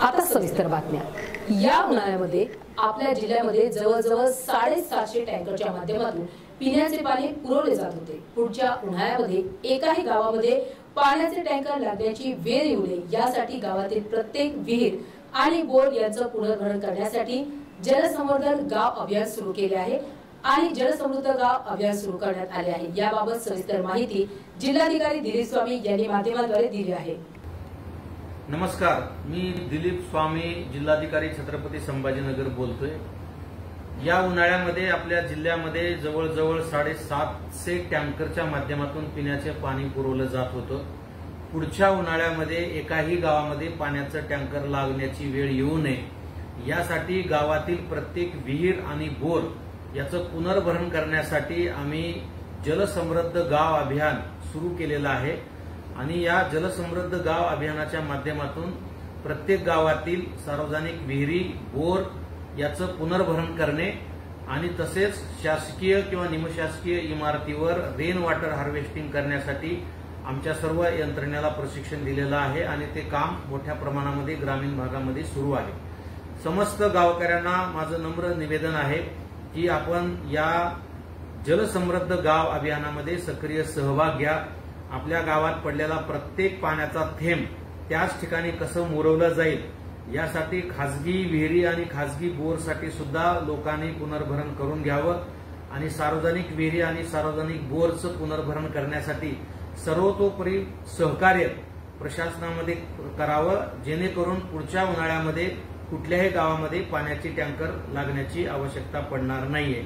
आता सविस्तर बातम्या. या उन्हाळ्यामध्ये आपल्या जिल्ह्यामध्ये जवळजवळ साडेसातशे टँकरच्या माध्यमातून पिण्याचे पाणी पुरवले जात होते. पुढच्या उन्हाळ्यामध्ये एकाही गावामध्ये पाण्याचे टँकर लागण्याची वेळ येऊ नये यासाठी गावातील प्रत्येक विहीर आणि बोर यांचं पुनर्भरण करण्यासाठी जलसंवर्धन गाव अभियान सुरू केले आहे आणि जलसमृद्ध गाव अभियान सुरू करण्यात आले आहे. याबाबत सविस्तर माहिती जिल्हाधिकारी दिलीप स्वामी यांनी माध्यमाद्वारे दिली आहे. नमस्कार मी दिलीप स्वामी जिल्हाधिकारी छत्रपती संभाजीनगर बोलतोय. या उन्हाळ्यामध्ये आपल्या जिल्ह्यामध्ये जवळजवळ साडेसातशे टँकरच्या माध्यमातून पिण्याचे पाणी पुरवलं जात होतं. पुढच्या उन्हाळ्यामध्ये एकाही गावामध्ये पाण्याचं टँकर लागण्याची वेळ येऊ नये. यासाठी गावातील प्रत्येक विहीर आणि बोर याचं पुनर्भरण करण्यासाठी आम्ही जलसमृद्ध गाव अभियान सुरू केलेलं आहे. आणि या जलसमृद्ध गाव अभियानाच्या माध्यमातून प्रत्येक गावातील सार्वजनिक विहिरी बोर याचं पुनर्भरण करणे आणि तसेच शासकीय किंवा निमशासकीय इमारतीवर रेन वॉटर हार्वेस्टिंग करण्यासाठी आमच्या सर्व यंत्रणेला प्रशिक्षण दिलेलं आहे आणि ते काम मोठ्या प्रमाणामध्ये ग्रामीण भागामध्ये सुरू आहे. समस्त गावकऱ्यांना माझं नम्र निवेदन आहे की आपण या जलसमृद्ध गाव अभियानामध्ये सक्रिय सहभाग घ्या. आपल्या गावात पडलेला प्रत्येक पाण्याचा थेंब त्याच ठिकाणी कसं मुरवलं जाईल यासाठी खासगी विहिरी आणि खासगी बोरसाठी सुद्धा लोकांनी पुनर्भरण करून घ्यावं आणि सार्वजनिक विहिरी आणि सार्वजनिक बोरचं पुनर्भरण करण्यासाठी सर्वतोपरी सहकार्य प्रशासनामध्ये करावं जेणेकरून पुढच्या उन्हाळ्यामध्ये कुठल्याही गावामध्ये पाण्याची टँकर लागण्याची आवश्यकता पडणार नाहीये.